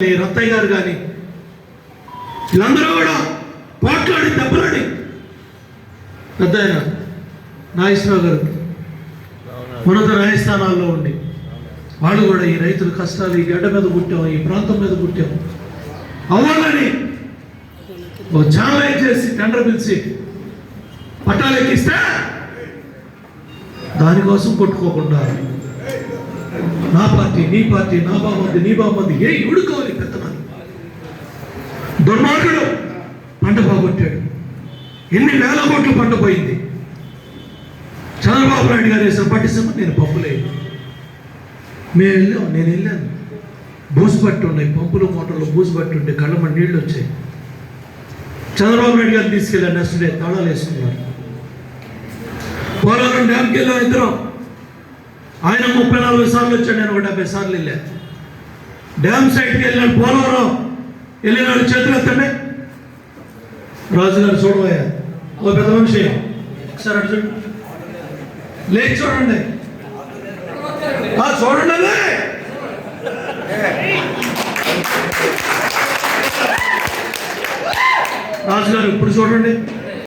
రత్తయ్య గారు కానీ వీళ్ళందరూ కూడా పోట్లాడి దెబ్బలాడి. పెద్ద ఆయన నాగేశ్వరరావు గారు ఉన్నత న్యాయస్థానాల్లో ఉండి వాళ్ళు కూడా ఈ రైతుల కష్టాలు ఈ గడ్డ మీద పుట్టాం ఈ ప్రాంతం మీద పుట్టాం. అవ్వాలని ఒక ఛానల్ చేసి టెండర్ పిలిచి పట్టాలు ఎక్కిస్తే దానికోసం కొట్టుకోకుండా నా పార్టీ నీ పార్టీ నా బాగుంది నీ బాగుంది ఏ ఉడుకోవాలి పెద్దనాలు దుర్మార్గుడు పంట బాగొట్టాడు ఎన్ని వేల కోట్లు పంట పోయింది. చంద్రబాబు నాయుడు గారు వేసిన పట్టిసమ్మ నేను పంపులేదు మేము వెళ్ళాం నేను వెళ్ళాను. బూజు పట్టి ఉన్నాయి పంపులు మోటార్లు బూజు పట్టి ఉండే కళ్ళమ్మ నీళ్ళు వచ్చాయి. చంద్రబాబు నాయుడు గారిని తీసుకెళ్ళాను నెక్స్ట్ డే తాళాలు వేసుకున్నారు. పోలవరం డ్యామ్కి వెళ్ళాం ఇద్దరం. ఆయన ముప్పై నాలుగు సార్లు వచ్చాడు నేను ఒక డెబ్బై సార్లు వెళ్ళా. డ్యామ్ సైడ్కి వెళ్ళాను పోలవరం. వెళ్ళిన వాళ్ళు చేతులు ఎత్తండి రాజుగారు చూడబోయా ఓ పెద్ద మనిషి. సరే అటు చూడు. లేచి చూడండి. చూడండి అదే. రాజుగారు ఇప్పుడు చూడండి.